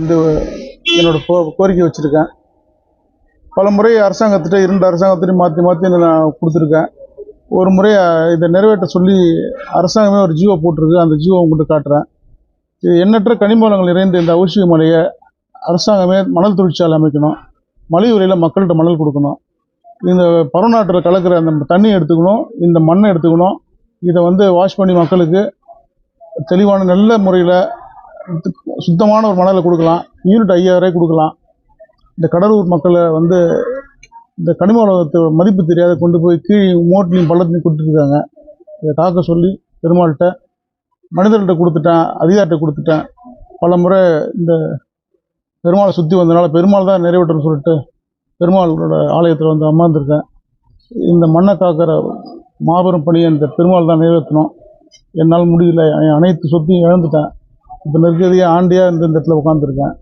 வந்து என்னோட கோ கோரிக்கை வச்சுருக்கேன். பல முறை அரசாங்கத்திட்ட இரண்டு அரசாங்கத்திட்டையும் மாற்றி மாற்றி நான் கொடுத்துருக்கேன். ஒரு முறை இதை நிறைவேற்ற சொல்லி அரசாங்கமே ஒரு ஜீவோ போட்டிருக்கு. அந்த ஜீவோ உங்கள்கிட்ட காட்டுறேன். இது எண்ணற்ற கனிமூலங்கள் நிறைந்த இந்த ஔஷதி மலையை அரசாங்கமே மணல் தொழிற்சாலை அமைக்கணும். மலை உரையில் மக்கள்கிட்ட மணல் கொடுக்கணும். இந்த பருவநாட்டில் கலக்கிற அந்த தண்ணி எடுத்துக்கணும். இந்த மண்ணை எடுத்துக்கணும். இதை வந்து வாஷ் பண்ணி மக்களுக்கு தெளிவான நல்ல முறையில் சுத்தமான ஒரு மணலை கொடுக்கலாம் யூனிட் ஐயாயிரம் கொடுக்கலாம். இந்த கடலூர் மக்களை வந்து இந்த கனிம வளத்தை மதிப்பு தெரியாத கொண்டு போய் கீழே மோட்லையும் பள்ளத்தையும் கொடுத்துருக்காங்க. இதை காக்க சொல்லி பெருமாள்கிட்ட மனிதர்கிட்ட கொடுத்துட்டேன் அதிகார்கிட்ட கொடுத்துட்டேன். பல முறை இந்த பெருமாளை சுற்றி வந்தனால பெருமாள் தான் நிறைவேற்றணும்னு சொல்லிட்டு பெருமாளோட ஆலயத்தில் வந்து அமர்ந்திருக்கேன். இந்த மண்ணை காக்கிற மாபெரும் பணியை இந்த பெருமாள் தான் நிறைவேற்றணும். என்னால் முடியல என் அனைத்து சொத்தையும் இழந்துட்டேன். இப்போ நெருக்கடியாக ஆண்டியாக இந்த இந்த இடத்துல உட்காந்துருக்கேன்